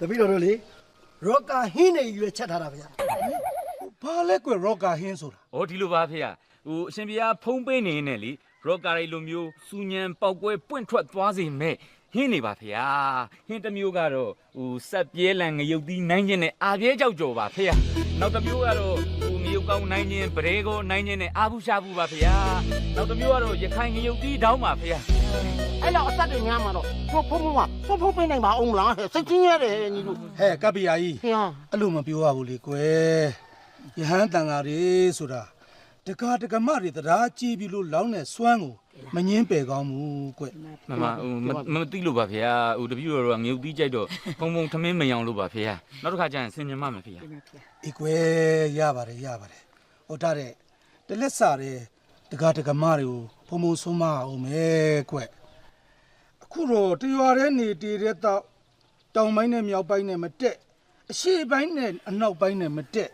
တပည့်တော်တို့လေရော့ကာဟင်းနေရွယ်ချက်ထားတာဗျာဘာလဲကွယ်ရော့ကာဟင်းဆိုတာ။ဩဒီလိုပါဖေ။ဟိုအရှင်ဘုရားဖုံးပေးနေနေလေရော့ကာရီလိုမျိုးစူညံပေါက်ကွဲပွင့်ထွက်သွားစေမဲ့ဟင်းနေပါဖေ။ဟင်းတစ်မျိုးကတော့ဟိုဆက်ပြဲလန်ငရုတ်သီးနိုင်ခြင်းနဲ့အာပြဲကြောက်ကြော်ပါဖေ။နောက်တစ်မျိုးကတော့ ဟိုငရုတ်ကောင်းနိုင်ခြင်းပရဲကောနိုင်ခြင်းနဲ့အာဘူးရှာဘူးပါဖေ။နောက်တစ်မျိုးကတော့ရခိုင်ငရုတ်သီးတောင်းပါဖေ။အဲ့တော့အသက်တွေများမှာတော့ဖုံဖုံဖုံကဖုံဖုံပေးနိုင်ပါအောင်မလားဟဲ့စိတ်ချင်းရတယ်ညီတို့ဟဲ့ကပ္ပိယာကြီးဟင်ဟာအဲ့လိုမပြောရဘူးလေကွယ်ယဟန်တန်ဃာတွေဆိုတာ တကာတကမတွေတရားကြည့်ပြီးလို့လောင်းတဲ့စွမ်းကိုမငင်းပယ်ကောင်းဘူးကွယ်မမဟိုမမမသိလို့ပါဖေ။ဟိုတပည့်တော်ကငရုတ်သီးကြိုက်တော့ဖုံဖုံထမင်းမယောင်လို့ပါဖေ။နောက်တစ်ခါကျရင်ဆင်ញမမယ်ဖေ။အေးကွယ်ရပါတယ်ရပါတယ်ဟောတာတဲ့တလက်စာတဲ့တကာတကမတွေကိုဖုံဖုံဆုံးမအောင်မယ်ကွယ်အခုတော့တရွာတဲ့နေတည်တဲ့တော့တောင်ပိုင်းနဲ့မြောက်ပိုင်းနဲ့မတက်အရှေ့ပိုင်းနဲ့အနောက်ပိုင်းနဲ့မတက်